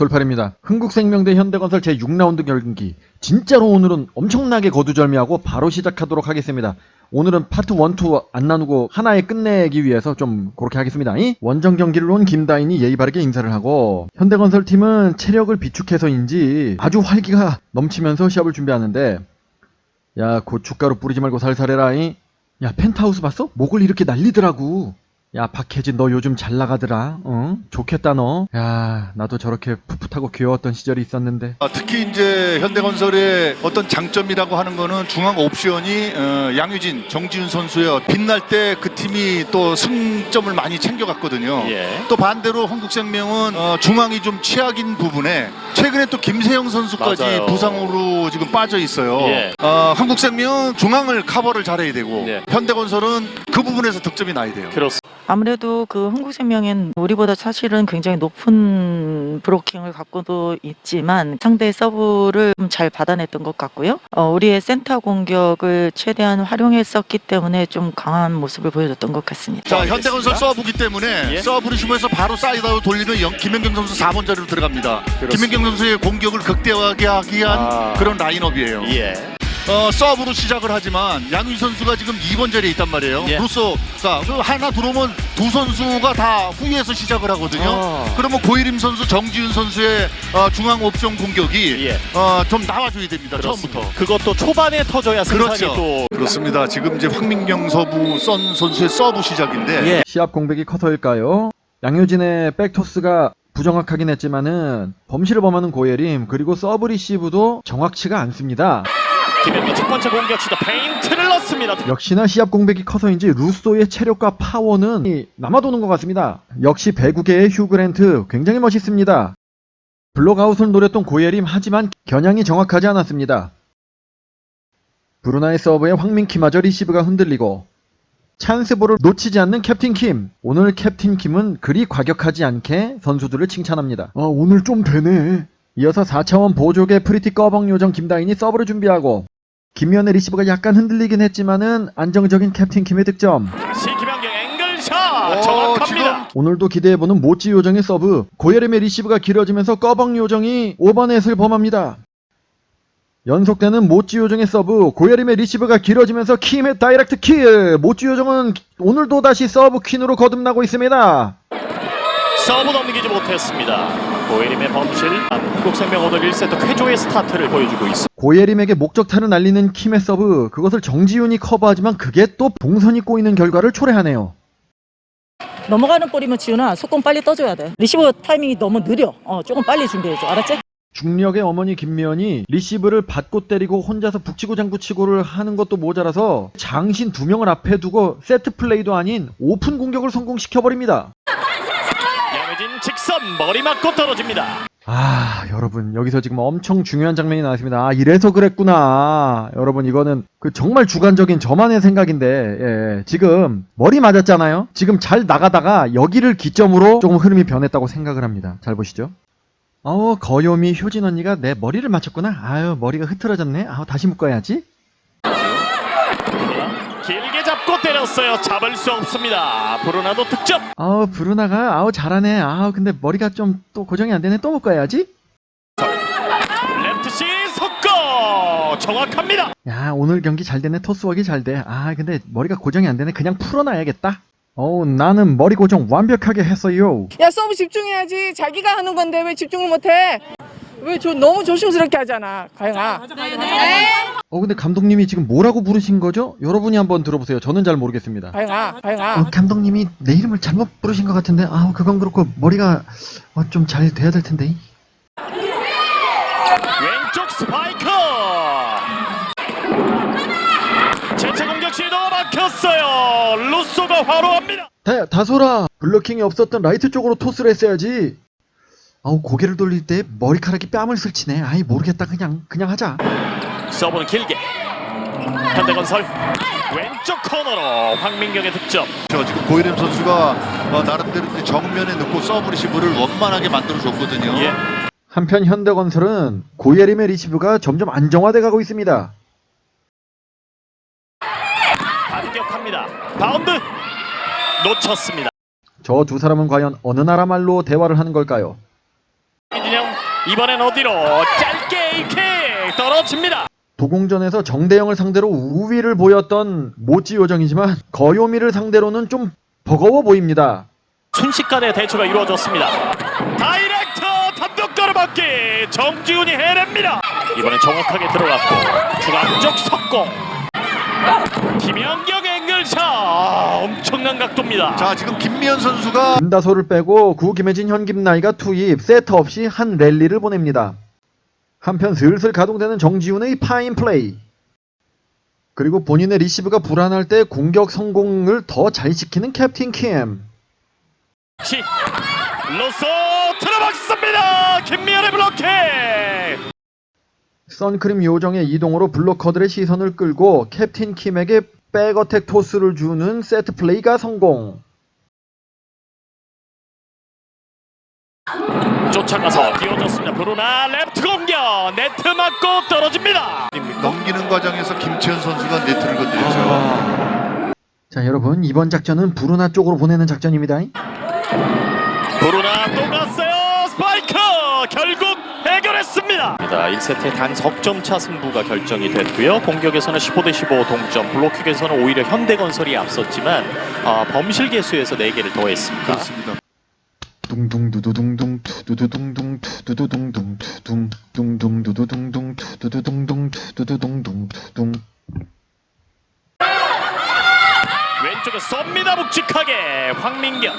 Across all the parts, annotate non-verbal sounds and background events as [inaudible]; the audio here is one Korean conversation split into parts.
돌팔입니다. 흥국생명대 현대건설 제6라운드 경기. 진짜로 오늘은 엄청나게 거두절미하고 바로 시작하도록 하겠습니다. 오늘은 파트 1, 2 안 나누고 하나에 끝내기 위해서 좀 그렇게 하겠습니다. 이? 원정 경기를 온 김다인이 예의 바르게 인사를 하고 현대건설 팀은 체력을 비축해서인지 아주 활기가 넘치면서 시합을 준비하는데 야 고춧가루 뿌리지 말고 살살해라 이? 야 펜트하우스 봤어? 목을 이렇게 날리더라고 야 박혜진 너 요즘 잘 나가더라 어? 좋겠다 너야 나도 저렇게 풋풋하고 귀여웠던 시절이 있었는데 아, 특히 이제 현대건설의 어떤 장점이라고 하는 거는 중앙 옵션이 어, 양유진, 정지훈 선수의 빛날 때 그 팀이 또 승점을 많이 챙겨갔거든요. 예. 또 반대로 한국생명은 어, 중앙이 좀 취약인 부분에 최근에 또 김세영 선수까지 맞아요. 부상으로 지금 빠져 있어요. 예. 어, 한국생명은 중앙을 커버를 잘해야 되고 예. 현대건설은 그 부분에서 득점이 나야 돼요. 그렇습니다. 아무래도 그 흥국생명엔 우리보다 사실은 굉장히 높은 브로킹을 갖고도 있지만 상대의 서브를 좀잘 받아냈던 것 같고요. 어, 우리의 센터 공격을 최대한 활용했었기 때문에 좀 강한 모습을 보여줬던 것 같습니다. 자. 현대건설 서브기 때문에 예. 서브를 심어서 바로 사이드아웃 돌리면 영- 김연경 선수 4번 자리로 들어갑니다. 그렇습니다. 김연경 선수의 공격을 극대화하게 하기 위한 아. 그런 라인업이에요. 예. 어, 서브로 시작을 하지만 양희 선수가 지금 2번 자리에 있단 말이에요. 예. 저 하나 들어오면 두 선수가 다 후위에서 시작을 하거든요. 아. 그러면 고이림 선수, 정지훈 선수의 어, 중앙 옵션 공격이 예. 어, 좀 나와줘야 됩니다. 그렇습니다. 처음부터. 그것도 초반에 터져야 승산이 그렇죠. 또 그렇습니다. 지금 이제 황민경 서부 선 선수의 서브 시작인데 예. 시합 공백이 커서일까요? 양효진의 백토스가 부정확하긴 했지만은 범실을 범하는 고예림 그리고 서브 리시브도 정확치가 않습니다. 김현민 첫 번째 공격 시도 페인트를 넣습니다. 역시나 시합 공백이 커서인지 루소의 체력과 파워는 이 남아도는 것 같습니다. 역시 배구계의 휴그랜트 굉장히 멋있습니다. 블록아웃을 노렸던 고예림 하지만 겨냥이 정확하지 않았습니다. 브루나의 서브에 황민키마저 리시브가 흔들리고 찬스볼을 놓치지 않는 캡틴 킴. 오늘 캡틴 킴은 그리 과격하지 않게 선수들을 칭찬합니다. 아 오늘 좀 되네. 이어서 4차원 보조개 프리티 꺼벅 요정 김다인이 서브를 준비하고 김면의 리시브가 약간 흔들리긴 했지만은 안정적인 캡틴 킴의 득점. 다시 김현경 앵글샷 어, 정확합니다. 오늘도 기대해보는 모찌 요정의 서브. 고예림의 리시브가 길어지면서 꺼벅 요정이 오버넷을 범합니다. 연속되는 모찌 요정의 서브. 고예림의 리시브가 길어지면서 킴의 다이렉트 킬. 모찌 요정은 오늘도 다시 서브 퀸으로 거듭나고 있습니다. 서브 넘기지 못했습니다. 고예림의 범실 한국생명 오늘 1세트 쾌조의 스타트를 보여주고 있습니다. 고예림에게 목적타를 날리는 킴의 서브. 그것을 정지훈이 커버하지만 그게 또 봉선이 꼬이는 결과를 초래하네요. 넘어가는 볼이면 지훈아 속공 빨리 떠줘야 돼. 리시브 타이밍이 너무 느려. 어, 조금 빨리 준비해줘. 알았지? 중력의 어머니 김미연이 리시브를 받고 때리고 혼자서 북치고 장구치고를 하는 것도 모자라서 장신 두 명을 앞에 두고 세트 플레이도 아닌 오픈 공격을 성공시켜버립니다. 머리 맞고 떨어집니다. 아 여러분 여기서 지금 엄청 중요한 장면이 나왔습니다. 아 이래서 그랬구나. 여러분 이거는 그 정말 주관적인 저만의 생각인데 예, 지금 머리 맞았잖아요. 지금 잘 나가다가 여기를 기점으로 조금 흐름이 변했다고 생각을 합니다. 잘 보시죠. 어 거요미 효진 언니가 내 머리를 맞췄구나. 아유 머리가 흐트러졌네. 아 다시 묶어야지. 때렸어요. 잡을 수 없습니다. 브루나도 득점. 아우 브루나가 아우 잘하네. 아우 근데 머리가 좀 또 고정이 안 되네. 또 묶어야지. 레프트 시 속고 정확합니다. 야 오늘 경기 잘 되네. 토스워크 잘 돼. 아 근데 머리가 고정이 안 되네. 그냥 풀어놔야겠다. 어우 나는 머리 고정 완벽하게 했어요. 야 서브 집중해야지 자기가 하는 건데 왜 집중을 못해 왜 저 너무 조심스럽게 하잖아 가영아 어 근데 감독님이 지금 뭐라고 부르신 거죠? 여러분이 한번 들어보세요. 저는 잘 모르겠습니다. 가영아 어, 가영아 감독님이 내 이름을 잘못 부르신 것 같은데 아 그건 그렇고 머리가 어, 좀잘 돼야 될 텐데. 왼쪽 스파이크. 재체 공격 시도 막혔어요. 루소가 화로합니다. 다, 다소라 블로킹이 없었던 라이트 쪽으로 토스를 했어야지. 아우 고개를 돌릴 때 머리카락이 뺨을 스치네. 아이 모르겠다 그냥 그냥 하자. 서브는 길게. 현대건설 왼쪽 코너로 황민경의 득점. 저 지금 고이림 선수가 어, 나름대로 이제 정면에 넣고 서브 리시브를 원만하게 만들어줬거든요. 예. 한편 현대건설은 고예림의 리시브가 점점 안정화돼 가고 있습니다. 반격합니다. 바운드 놓쳤습니다. 저 두 사람은 과연 어느 나라 말로 대화를 하는 걸까요? 이지 박진영 이번엔 어디로 짧게 이킥 떨어집니다. 도공전에서 정대영을 상대로 우위를 보였던 모찌 요정이지만 거요미를 상대로는 좀 버거워 보입니다. 순식간에 대처가 이루어졌습니다. 다이렉트 단독 걸어맞기 정지훈이 해냅니다. 이번엔 정확하게 들어갔고 중앙적 석공. 김연경 아, 엄청난 각도입니다. 자 지금 김미연 선수가 김다소를 빼고 구 김혜진 현김나이가 투입 세트 없이 한 랠리를 보냅니다. 한편 슬슬 가동되는 정지훈의 파인 플레이. 그리고 본인의 리시브가 불안할 때 공격 성공을 더 잘 시키는 캡틴 킴. 시 로소 들어박습니다. 김미연의 블로킹. 선크림 요정의 이동으로 블로커들의 시선을 끌고 캡틴 킴에게 백어택 토스를 주는 세트 플레이가 성공. 쫓아가서 뛰어졌습니다. 브루나 레프트 공격 네트 맞고 떨어집니다. 넘기는 과정에서 김채연 선수가 네트를 건드렸죠. 자 여러분 이번 작전은 부르나 쪽으로 보내는 작전입니다. 브루나 또 갔어요. 스파이크 결국 해결했습니다. 1세트의 단 석점 차 승부가 결정이 됐고요. 공격에서는 15 대 15 동점, 블로킹에서는 오히려 현대건설이 앞섰지만 아, 범실 개수에서 4개를 더했습니다. 그렇습니다. 둥둥두두둥둥 왼쪽에 쏩니다 묵직하게 황민경.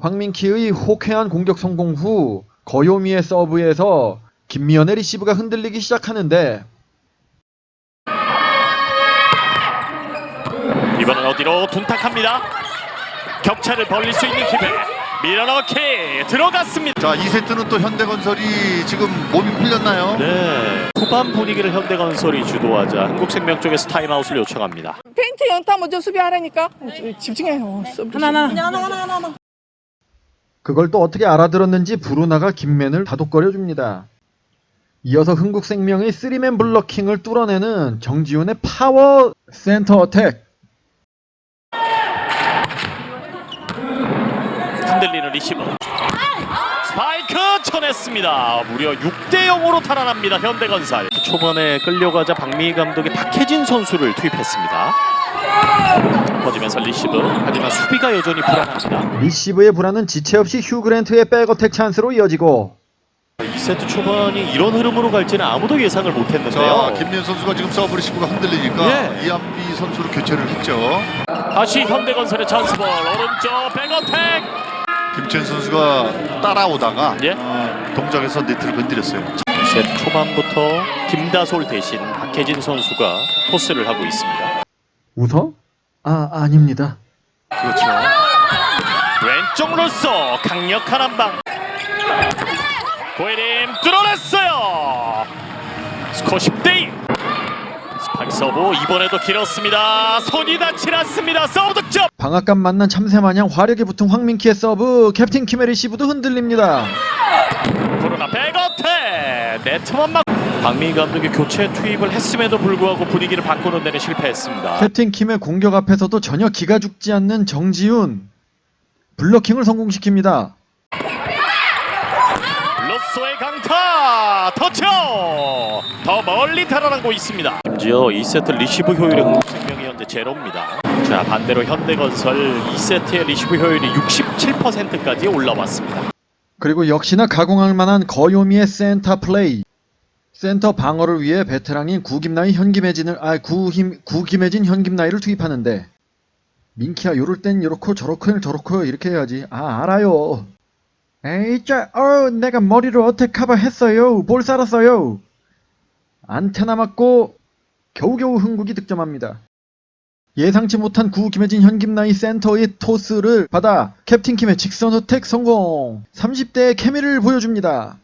황민키의 호쾌한 공격 성공 후 거요미의 서브에서 김미연의 리시브가 흔들리기 시작하는데 이번엔 어디로 둔탁합니다. 격차를 벌릴 수 있는 기회. 밀어넣기 들어갔습니다. 자 2세트는 또 현대건설이 지금 몸이 풀렸나요? 네. 후반 분위기를 현대건설이 주도하자 한국생명 쪽에서 타임아웃을 요청합니다. 페인트 연타 먼저 수비하라니까. 집중해요. 하나 하나. 그걸 또 어떻게 알아들었는지 브루나가 김맨을 다독거려 줍니다. 이어서 흥국생명의 쓰리맨 블러킹을 뚫어내는 정지훈의 파워 센터 어택 흔들리는 리시브. 스파이크 쳐냈습니다. 무려 6대 0으로 달아납니다. 현대건설. 초반에 끌려가자 박미희 감독이 박혜진 선수를 투입했습니다. 퍼지면서 리시브. 하지만 수비가 여전히 불안합니다. 리시브의 불안은 지체 없이 휴 그랜트의 백어택 찬스로 이어지고 2세트 초반이 이런 흐름으로 갈지는 아무도 예상을 자 못했는데요. 김미연 선수가 지금 서브 리시브가 흔들리니까 예. 이한비 선수로 교체를 했죠. 다시 현대건설의 찬스볼 오른쪽 백어택. 김채연 선수가 따라오다가 예. 어, 동작에서 네트를 건드렸어요. 2세트 초반부터 김다솔 대신 박혜진 선수가 토스를 하고 있습니다. 웃어? 아 아닙니다. 그렇죠. 왼쪽으로서 강력한 한방 고혜림 뚫어냈어요. 스코어 10대 2 스파이크 서브 이번에도 길었습니다. 손이 닿지 않습니다. 서브 득점. 방앗간 만난 참새 마냥 화력에 붙은 황민키의 서브. 캡틴 킴의 리시브도 흔들립니다. 코로나 백어택. 네트만 막. 박민희 감독이 교체 투입을 했음에도 불구하고 분위기를 바꾸는 데는 실패했습니다. 캡틴 킴의 공격 앞에서도 전혀 기가 죽지 않는 정지훈. 블러킹을 성공시킵니다. 로쏘의 강타 터쳐 더 멀리 달아나고 있습니다 심지어 2세트 리시브 효율의 공생명이 현재 제로입니다 자 반대로 현대건설 2세트의 리시브 효율이 67%까지 올라왔습니다 그리고 역시나 가공할 만한 거요미의 센터 플레이. 센터 방어를 위해 베테랑인 구김나이 현김혜진을 아 구힘 구김혜진 현김나이를 투입하는데 민키야 요럴 땐 요렇고 저렇고 저렇고 이렇게 해야지. 아 알아요. 에이 짜, 어 내가 머리로 어택 커버 했어요. 볼 살았어요. 안테나 맞고 겨우겨우 흥국이 득점합니다. 예상치 못한 구 김혜진 현김나이 센터의 토스를 받아 캡틴 김의 직선 어택 성공 30대의 케미를 보여줍니다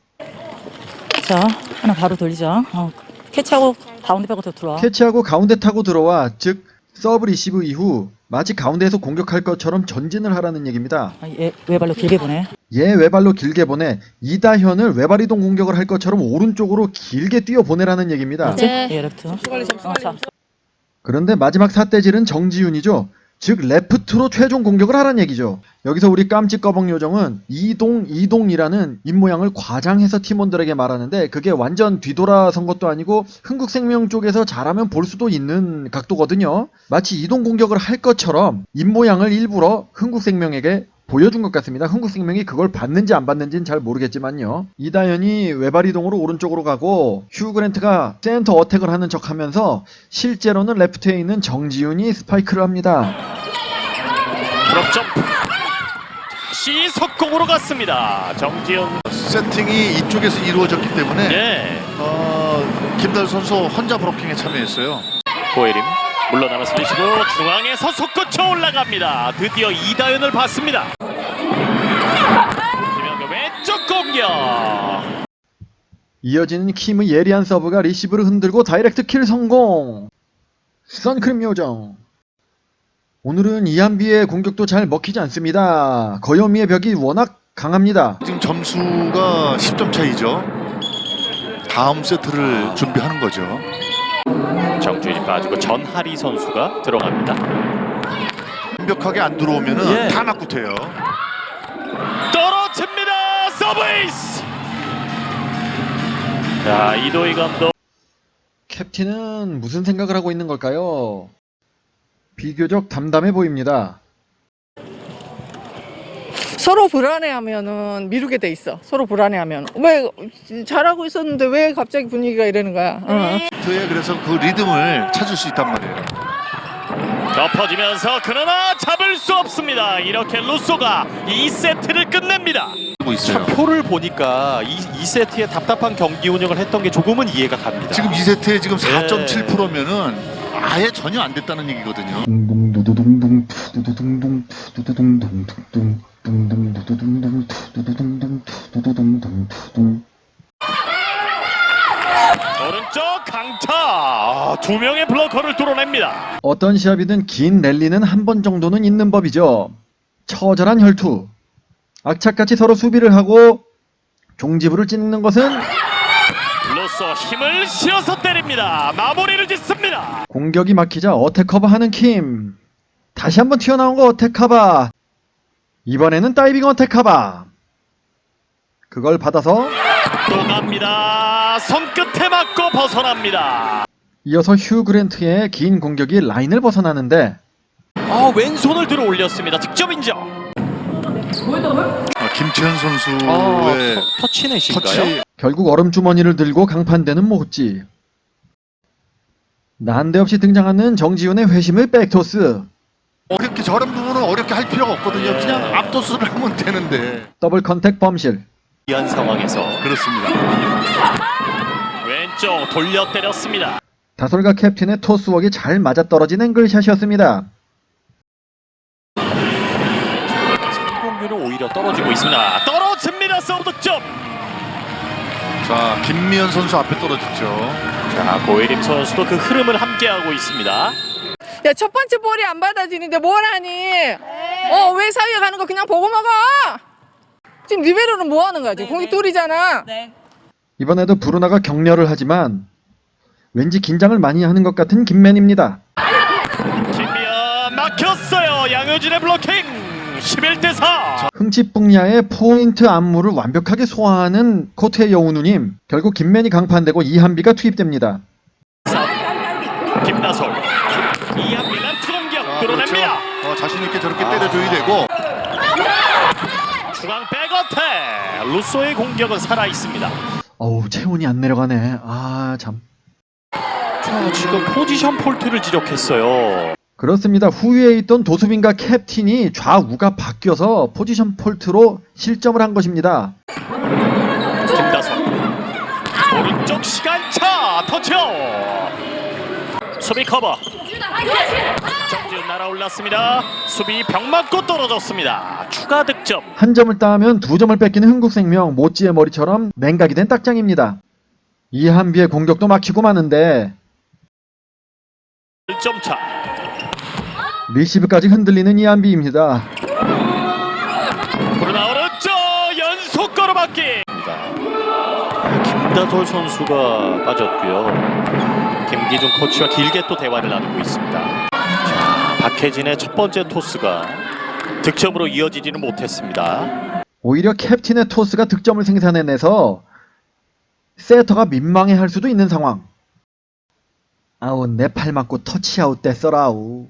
자, 하나 바로 돌리자. 어, 캐치하고 가운데 빼고 더 들어와. 캐치하고 가운데 타고 들어와 즉 서브 리시브 이후 마치 가운데에서 공격할 것처럼 전진을 하라는 얘기입니다 아, 얘 외발로 길게 보내. 얘 외발로 길게 보내 이다현을 외발 이동 공격을 할 것처럼 오른쪽으로 길게 뛰어 보내라는 얘기입니다 그렇지? 예, 레프트. 어, 자, 그런데 마지막 삿대질은 정지훈이죠 즉 레프트로 최종 공격을 하라는 얘기죠. 여기서 우리 깜찍 거북 요정은 이동 이동이라는 입모양을 과장해서 팀원들에게 말하는데 그게 완전 뒤돌아선 것도 아니고 흥국생명 쪽에서 잘하면 볼 수도 있는 각도거든요. 마치 이동 공격을 할 것처럼 입모양을 일부러 흥국생명에게 보여준 것 같습니다. 흥국생명이 그걸 받는지 안 받는지는 잘 모르겠지만요. 이다현이 외발 이동으로 오른쪽으로 가고 휴 그랜트가 센터 어택을 하는 척하면서 실제로는 레프트에 있는 정지훈이 스파이크를 합니다. 드롭 점프. 다시 속공으로 갔습니다. 정지훈. 세팅이 이쪽에서 이루어졌기 때문에 네. 어, 김다현 선수 혼자 브로킹에 참여했어요. 고예림 물러나면서 리시브 중앙에서 솟구쳐 올라갑니다. 드디어 이다현을 봤습니다. 김영규 왼쪽 공격. 이어지는 킴의 예리한 서브가 리시브를 흔들고 다이렉트 킬 성공. 선크림 요정. 오늘은 이한비의 공격도 잘 먹히지 않습니다. 거요미의 벽이 워낙 강합니다. 지금 점수가 10점 차이죠. 다음 세트를 준비하는 거죠. 정주인이 빠지고 전하리 선수가 들어갑니다. 완벽하게 안 들어오면은 예. 다 맞구태요. 떨어집니다. 서브에이스. 자 이도희 감독. 캡틴은 무슨 생각을 하고 있는 걸까요? 비교적 담담해 보입니다. 서로 불안해하면은 미루게 돼 있어. 서로 불안해하면 왜 잘하고 있었는데 왜 갑자기 분위기가 이러는 거야? 어. 세트에 그래서 그 리듬을 찾을 수 있단 말이에요. 덮어지면서 그러나 잡을 수 없습니다. 이렇게 루소가 2세트를 끝냅니다. 하고 있어요. 표를 보니까 이, 2세트에 답답한 경기 운영을 했던 게 조금은 이해가 갑니다. 지금 2세트에 지금 예. 4.7%면은 아예 전혀 안 됐다는 얘기거든요. 둥둥 두두둥둥 두두둥둥 두두둥둥 둥둥 둥둥 두두둥둥 두두둥둥 두두둥둥 두둥 오른쪽 강타 아, 두 명의 블로커를 뚫어냅니다. 어떤 시합이든 긴 랠리는 한 번 정도는 있는 법이죠. 처절한 혈투. 악착같이 서로 수비를 하고 종지부를 찢는 것은 루소 힘을 실어서 때립니다. 마무리를 짓습니다. 공격이 막히자 어택 커버 하는 킴. 다시 한번 튀어나온 거 어택 커버. 이번에는 다이빙 어택 커버. 그걸 받아서 또 갑니다. 손끝에 맞고 벗어납니다. 이어서 휴 그랜트의 긴 공격이 라인을 벗어나는데 아, 왼손을 들어 올렸습니다. 득점 인정. 아, 김채현 선수의 아, 터, 터치넷인가요? 터치 결국 얼음 주머니를 들고 강판되는 모찌. 난데없이 등장하는 정지훈의 회심의 백토스. 어렵게 저런 부분은 어렵게 할 필요가 없거든요. 예. 그냥 압도수를 하면 되는데 더블 컨택 범실. 이한 상황에서 그렇습니다. 왼쪽 돌려 때렸습니다. 다솔과 캡틴의 토스웍이 잘 맞아떨어진 앵글샷이었습니다. 성공률은 오히려 떨어지고 있습니다. 떨어집니다. 서브 득점. 자 김미연 선수 앞에 떨어졌죠. 자, 고예림 선수도 그 흐름을 함께하고 있습니다. 야 첫 번째 볼이 안 받아지는데 뭘 하니? 어 왜 사이에 가는 거 그냥 보고 먹어? 지금 리베로는 뭐 하는 거야? 지금 공이 둘이잖아. 이번에도 브루나가 격려를 하지만 왠지 긴장을 많이 하는 것 같은 김맨입니다. 김미연 막혔어요. 양효진의 블로킹. 11대 4. 흥칫뿡야의 포인트 안무를 완벽하게 소화하는 코트의 여우누님. 결국 김맨이 강판되고 이한비가 투입됩니다. 김나솔. 이한빈한 투공격 뚫어냅니다. 그렇죠. 어, 자신 있게 저렇게 때려줘야 되고 중앙 백어택. 루소의 공격은 살아 있습니다. 어우 체온이 안 내려가네. 아 참. 자, 지금 포지션 폴트를 지적했어요. 그렇습니다. 후위에 있던 도수빈과 캡틴이 좌우가 바뀌어서 포지션 폴트로 실점을 한 것입니다. 김다솔. 오른쪽 시간차 터치어. 수비 커버. 정지훈 날아올랐습니다. 수비 벽 맞고 떨어졌습니다. 추가 득점. 한 점을 따면 두 점을 뺏기는 흥국생명 모찌의 머리처럼 냉각이 된 딱장입니다. 이한비의 공격도 막히고 마는데 1점 차. 리시브까지 흔들리는 이한비입니다. 브루나 오른쪽 연속 걸어맞기. 김다솔 선수가 빠졌고요. 김기중 코치와 길게 또 대화를 나누고 있습니다. 자, 박혜진의 첫 번째 토스가 득점으로 이어지지는 못했습니다. 오히려 캡틴의 토스가 득점을 생산해내서 세터가 민망해할 수도 있는 상황. 아우 내 팔 맞고 터치아웃 됐어라우.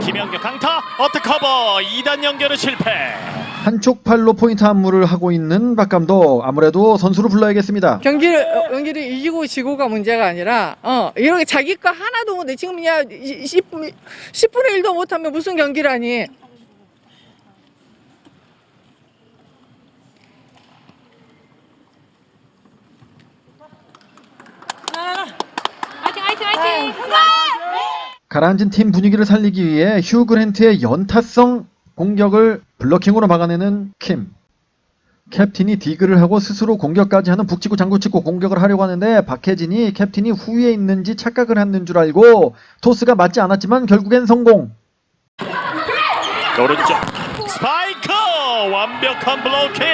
김영경 강타 어택커버 2단 연결은 실패. 한쪽 팔로 포인트 안무를 하고 있는 박 감독 아무래도 선수를 불러야겠습니다. 경기를 어, 경기를 이기고 지고가 문제가 아니라 어 이렇게 자기 거 하나도 못해 지금 야 10, 10분의 1도 못하면 무슨 경기라니 화이팅! 가라앉은 팀 분위기를 살리기 위해 휴 그랜트의 연타성 공격을 블러킹으로 막아내는 킴. 캡틴이 디그를 하고 스스로 공격까지 하는 북치고 장구치고 공격을 하려고 하는데 박혜진이 캡틴이 후위에 있는지 착각을 했는 줄 알고 토스가 맞지 않았지만 결국엔 성공. 오른쪽 스파이크 완벽한 블로킹.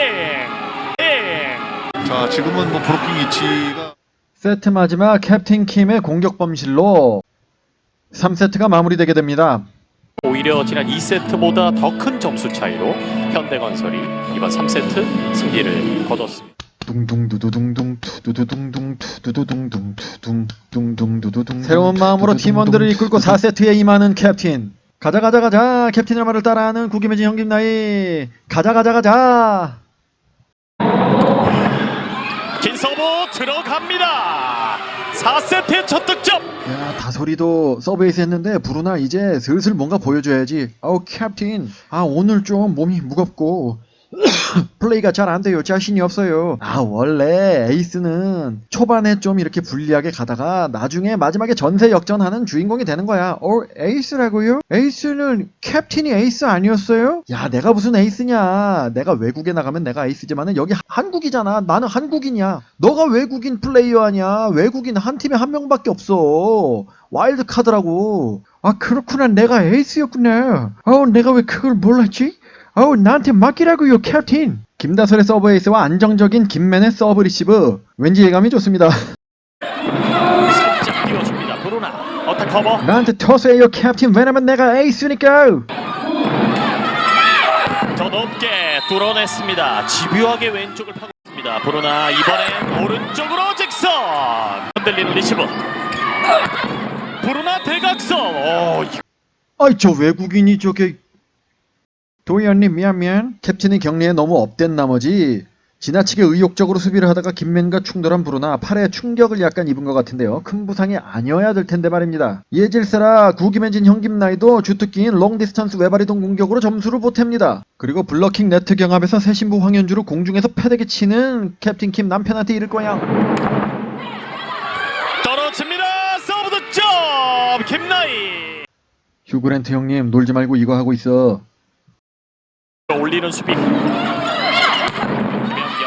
ing. 자 지금은 뭐 브로킹 위치가 세트 마지막 캡틴 킴의 공격 범실로 3세트가 마무리되게 됩니다. 오히려 지난 2세트보다 더 큰 점수 차이로 현대건설이 이번 3세트 승리를 거뒀습니다. 둥둥두두둥둥 새로운 마음으로 팀원들을 이끌고 4세트에 임하는 캡틴 가자 가자 가자 캡틴의 말을 따라하는 구김해진 형김나이 가자 가자 가자 긴 서브 들어갑니다. 4세트의 첫 득점. 야 다소리도 서브에이스 했는데 부르나 이제 슬슬 뭔가 보여줘야지 아우 캡틴 아 오늘 좀 몸이 무겁고 [coughs] 플레이가 잘 안 돼요. 자신이 없어요. 아 원래 에이스는 초반에 좀 이렇게 불리하게 가다가 나중에 마지막에 전세 역전하는 주인공이 되는 거야. 어 에이스라고요? 에이스는 캡틴이 에이스 아니었어요? 야 내가 무슨 에이스냐? 내가 외국에 나가면 내가 에이스지만은 여기 한국이잖아. 나는 한국인이야. 너가 외국인 플레이어 아니야? 외국인 한 팀에 한 명밖에 없어. 와일드 카드라고. 아 그렇구나. 내가 에이스였구나. 어 내가 왜 그걸 몰랐지? 어우 나한테 맡기라고요 캡틴 김다솔의 서브 에이스와 안정적인 김맨의 서브 리시브 왠지 예감이 좋습니다 살짝 띄워줍니다. 브루나 어택 커버. 나한테 토스해요 캡틴 왜냐면 내가 에이스니까 더 높게 뚫어냈습니다. 집요하게 왼쪽을 파고 있습니다. 브루나 이번엔 오른쪽으로 직선. 흔들리는 리시브. 브루나 대각선. 오, 이- 아이 저 외국인이 저게 도희언님 미안 미안 캡틴이 격리에 너무 업된 나머지 지나치게 의욕적으로 수비를 하다가 김맨과 충돌한 브루나 팔에 충격을 약간 입은 것 같은데요 큰 부상이 아니어야 될 텐데 말입니다 예질세라 구김해진 형김나이도 주특기인 롱디스턴스 외발이동 공격으로 점수를 보탭니다 그리고 블러킹 네트 경합에서 새 신부 황현주를 공중에서 패대기 치는 캡틴 킴 남편한테 이를 거야 떨어집니다. 서브 득점. 김나희. 휴그랜트 형님 놀지 말고 이거 하고 있어 올리는 수비. 김연경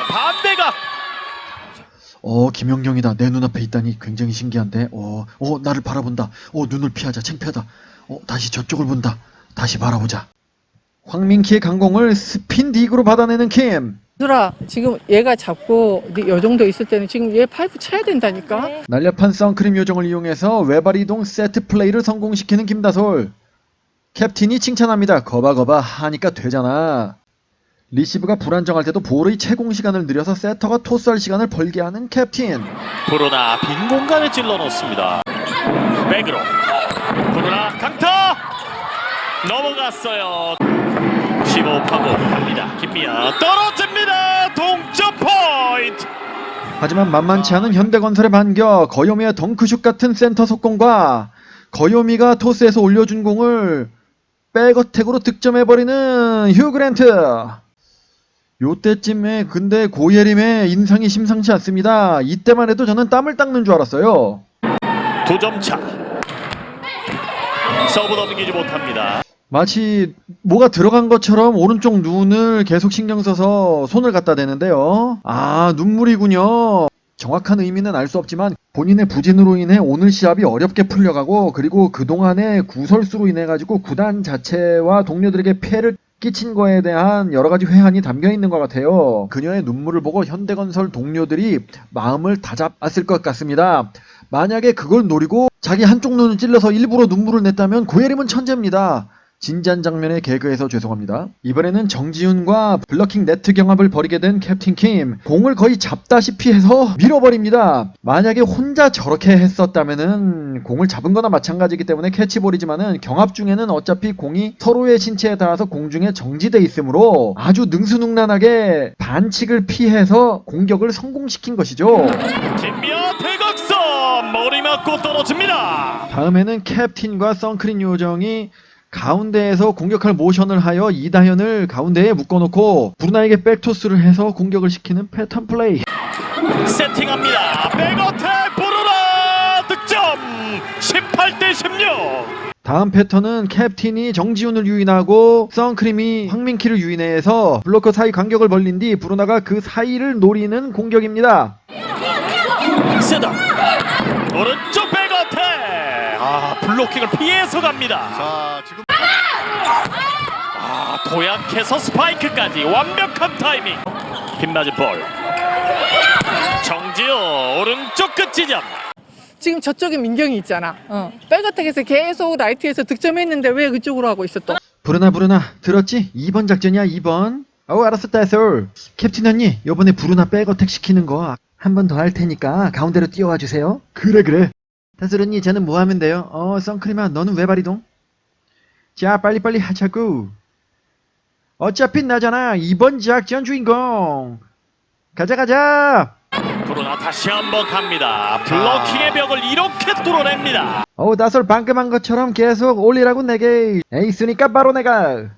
반대가. 어, 김연경이다. 내 눈앞에 있다니 굉장히 신기한데. 어, 어, 나를 바라본다. 어, 눈을 피하자. 창피하다. 어, 다시 저쪽을 본다. 다시 바라보자. 황민키의 강공을 스핀 딕으로 받아내는 킴. 얘들아 지금 얘가 잡고 요 정도 있을 때는 지금 얘 파이프 쳐야 된다니까 날렵한 선크림 요정을 이용해서 외발 이동 세트 플레이를 성공시키는 김다솔. 캡틴이 칭찬합니다. 거봐거봐 하니까 되잖아. 리시브가 불안정할 때도 볼의 채공 시간을 늘려서 세터가 토스할 시간을 벌게 하는 캡틴. 브루나 빈 공간에 찔러 넣습니다. 백으로. 브루나 강타. 넘어갔어요. 15 파고 갑니다. 김미아 떨어집니다. 동점 포인트. 하지만 만만치 않은 현대건설의 반격, 거요미의 덩크슛 같은 센터 속공과 거요미가 토스에서 올려준 공을 백어택으로 득점해버리는 휴 그랜트. 요때쯤에 근데 고예림의 인상이 심상치 않습니다. 이때만 해도 저는 땀을 닦는 줄 알았어요. 두 점 차. 서브 넘기지 못합니다. 마치 뭐가 들어간 것처럼 오른쪽 눈을 계속 신경 써서 손을 갖다 대는데요. 아, 눈물이군요. 정확한 의미는 알 수 없지만 본인의 부진으로 인해 오늘 시합이 어렵게 풀려가고 그리고 그동안의 구설수로 인해 가지고 구단 자체와 동료들에게 폐를 끼친 거에 대한 여러 가지 회한이 담겨 있는 것 같아요. 그녀의 눈물을 보고 현대건설 동료들이 마음을 다잡았을 것 같습니다. 만약에 그걸 노리고 자기 한쪽 눈을 찔러서 일부러 눈물을 냈다면 고예림은 천재입니다. 진지한 장면의 개그에서 죄송합니다. 이번에는 정지훈과 블러킹 네트 경합을 벌이게 된 캡틴 킴. 공을 거의 잡다시피 해서 밀어버립니다. 만약에 혼자 저렇게 했었다면은 공을 잡은 거나 마찬가지이기 때문에 캐치볼이지만은 경합 중에는 어차피 공이 서로의 신체에 닿아서 공중에 정지돼 있으므로 아주 능수능란하게 반칙을 피해서 공격을 성공시킨 것이죠. 김미아 대각선 머리 맞고 떨어집니다. 다음에는 캡틴과 선크린 요정이 가운데에서 공격할 모션을 하여 이다현을 가운데에 묶어놓고 브루나에게 백토스를 해서 공격을 시키는 패턴 플레이. 세팅합니다. 백어택 보르라 득점 18대 16. 다음 패턴은 캡틴이 정지훈을 유인하고 선크림이 황민키를 유인해서 블로커 사이 간격을 벌린 뒤 브루나가 그 사이를 노리는 공격입니다. 세다 오른쪽 백어택 아 블로킹을 피해서 갑니다. 자 지금 아 도약해서 스파이크까지 완벽한 타이밍. 빗맞은 볼. 정지호 오른쪽 끝 지점. 지금 저쪽에 민경이 있잖아. 어. 백어택에서 계속 라이트에서 득점했는데 왜 그쪽으로 하고 있어 또? 브루나 브루나 들었지? 2번 작전이야 2번. 어우 알았어 따솔. 캡틴 언니 요번에 브루나 백어택 시키는 거 한 번 더 할 테니까 가운데로 뛰어와 주세요. 그래 그래. 따솔 언니 저는 뭐 하면 돼요? 어 선크림아 너는 왜 발이동? 자 빨리빨리 하자고. 어차피 나잖아 2번 작전 주인공. 가자 가자. 브루나 다시 한번 갑니다. 블로킹의 벽을 이렇게 뚫어냅니다. 어우 따솔 방금 한 것처럼 계속 올리라고 내게. 에이스니까 바로 내가.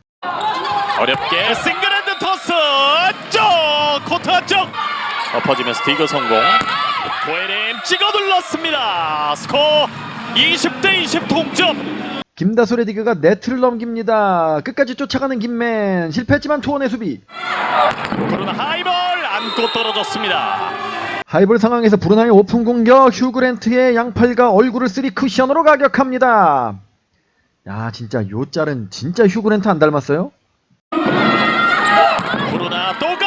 어렵게 싱글핸드 토스 쪽 코트 안쪽 엎어지면서 디그 성공 고에림 찍어 눌렀습니다 스코어 20대 20 동점 김다솔의 디그가 네트를 넘깁니다. 끝까지 쫓아가는 김맨 실패했지만 투혼의 수비. 그러나 하이볼 안고 떨어졌습니다 하이볼 상황에서 브루나의 오픈 공격 휴그랜트의 양팔과 얼굴을 쓰리 쿠션으로 가격합니다. 야 진짜 요 짤은 진짜 휴그랜트 안 닮았어요? 브루나 또 갑니다 득점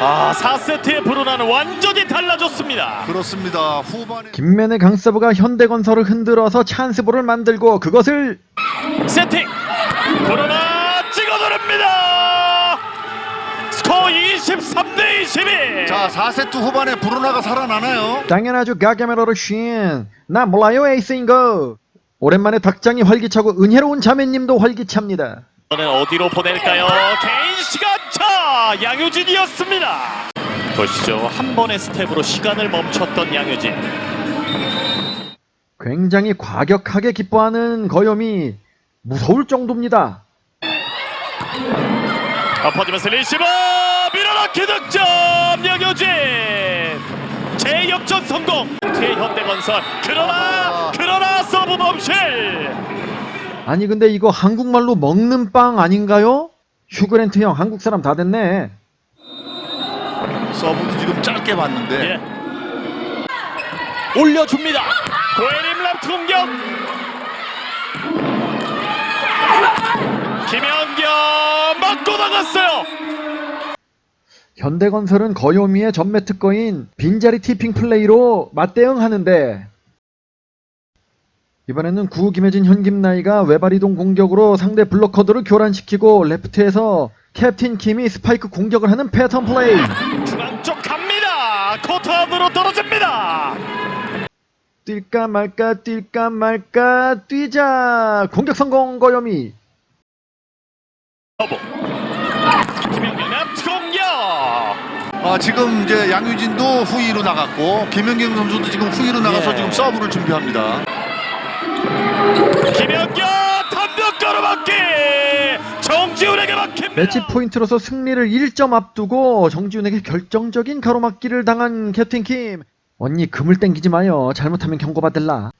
아 4세트의 브루나는 완전히 달라졌습니다 그렇습니다. 후반에 김맨의 강서브가 현대건설을 흔들어서 찬스볼을 만들고 그것을 세팅 브루나 찍어 누릅니다 스코어 23 대 22자 4세트 후반에 브루나가 살아나나요? 당연하죠 가게메로를 쉰. 나 몰라요 에이스인 거. 오랜만에 닭장이 활기차고 은혜로운 자매님도 활기찹니다. 이번엔 어디로 보낼까요? 개인 시간 차 양효진이었습니다. 보시죠. 한 번의 스텝으로 시간을 멈췄던 양효진. 굉장히 과격하게 기뻐하는 거염이 무서울 정도입니다. 엎어지면서 리시버 밀어넣기 득점 양효진. 재역전 성공. 대현대건설 그러나 그러나 서브 범실. 아니 근데 이거 한국말로 먹는 빵 아닌가요? 휴그랜트 형 한국 사람 다 됐네. 서브도 지금 짧게 봤는데 예. 올려줍니다. 고에림 람트 공격. 김연경 맞고 나갔어요. 현대건설은 거요미의 전매 특허인 빈자리 티핑 플레이로 맞대응하는데 이번에는 구 김혜진 현김 나이가 외발이동 공격으로 상대 블로커들을 교란시키고 레프트에서 캡틴 킴이 스파이크 공격을 하는 패턴 플레이 중앙 쪽 갑니다. 코트 안으로 떨어집니다. 뛸까 말까 뛸까 말까 뛰자 공격 성공 여보. 김연경 램트 공격. 아, 지금 이제 양유진도 후위로 나갔고 김연경 선수도 지금 후위로 나가서 예. 지금 서브를 준비합니다. 김연경 단벽 가로막기. 정지훈에게 막힙니다. 매치 포인트로서 승리를 1점 앞두고 정지훈에게 결정적인 가로막기를 당한 캡틴 킴. 언니 금을 땡기지 마요. 잘못하면 경고받을라.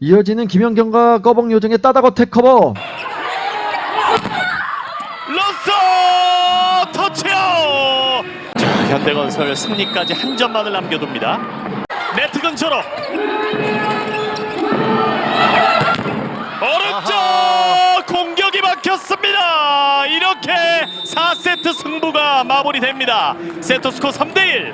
이어지는 김연경과 꺼벅 요정의 따다거택 커버. 러서 터치아웃. 자, 현대건설 승리까지 한 점만을 남겨둡니다. 네트 근처로. 4세트 승부가 마무리됩니다. 세트 스코어 3대1.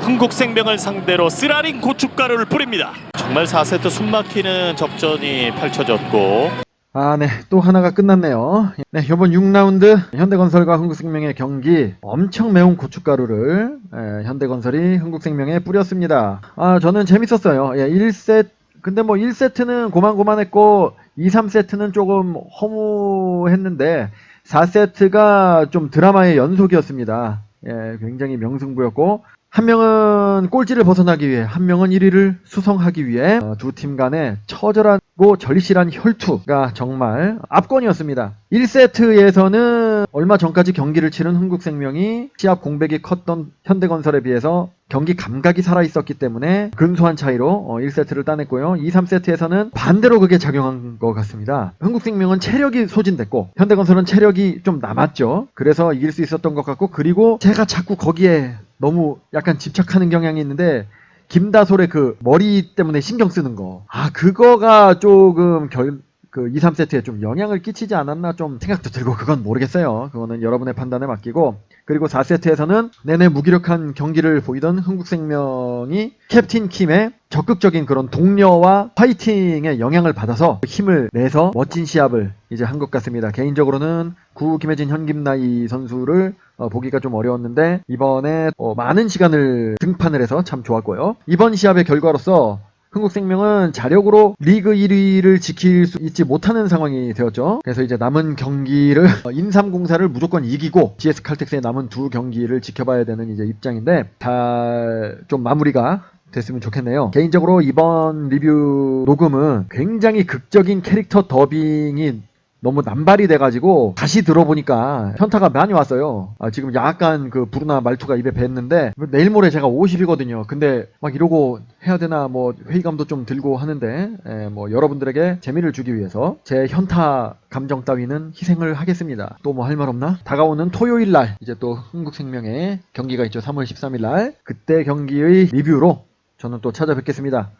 흥국생명을 상대로 쓰라린 고춧가루를 뿌립니다. 정말 4세트 숨막히는 접전이 펼쳐졌고 아, 네. 또 하나가 끝났네요. 네, 이번 6라운드 현대건설과 흥국생명의 경기 엄청 매운 고춧가루를 예, 현대건설이 흥국생명에 뿌렸습니다. 아, 저는 재밌었어요. 예, 1세트 근데 뭐 1세트는 고만고만했고 2, 3세트는 조금 허무했는데 4세트가 좀 드라마의 연속이었습니다. 예, 굉장히 명승부였고 한 명은 꼴찌를 벗어나기 위해 한 명은 1위를 수성하기 위해 어, 두팀 간의 처절하고 절실한 혈투가 정말 압권이었습니다. 1세트에서는 얼마 전까지 경기를 치른 흥국생명이 시합 공백이 컸던 현대건설에 비해서 경기 감각이 살아있었기 때문에 근소한 차이로 1세트를 따냈고요. 2, 3세트에서는 반대로 그게 작용한 것 같습니다. 흥국생명은 체력이 소진됐고 현대건설은 체력이 좀 남았죠. 그래서 이길 수 있었던 것 같고 그리고 제가 자꾸 거기에 너무 약간 집착하는 경향이 있는데 김다솔의 그 머리 때문에 신경 쓰는 거. 아, 그거가 조금 결, 그 2, 3세트에 좀 영향을 끼치지 않았나 좀 생각도 들고 그건 모르겠어요. 그거는 여러분의 판단에 맡기고. 그리고 4세트에서는 내내 무기력한 경기를 보이던 흥국생명이 캡틴 킴의 적극적인 그런 동료와 파이팅의 영향을 받아서 힘을 내서 멋진 시합을 이제 한 것 같습니다. 개인적으로는 구 김혜진 현김나이 선수를 어, 보기가 좀 어려웠는데 이번에 어, 많은 시간을 등판을 해서 참 좋았고요. 이번 시합의 결과로서 흥국생명은 자력으로 리그 1위를 지킬 수 있지 못하는 상황이 되었죠. 그래서 이제 남은 경기를 어, [laughs] 인삼공사를 무조건 이기고 GS 칼텍스의 남은 두 경기를 지켜봐야 되는 이제 입장인데 잘 좀 마무리가 됐으면 좋겠네요. 개인적으로 이번 리뷰 녹음은 굉장히 극적인 캐릭터 더빙이 너무 남발이 돼가지고 다시 들어보니까 현타가 많이 왔어요. 아, 지금 약간 그 부르나 말투가 입에 뱄는데 내일 모레 제가 50이거든요. 근데 막 이러고 해야 되나 뭐 회의감도 좀 들고 하는데 에, 뭐 여러분들에게 재미를 주기 위해서 제 현타 감정 따위는 희생을 하겠습니다. 또 뭐 할 말 없나? 다가오는 토요일 날 이제 또 흥국생명의 경기가 있죠. 3월 13일 날 그때 경기의 리뷰로 저는 또 찾아뵙겠습니다.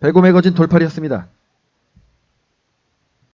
배구 매거진 돌팔이었습니다.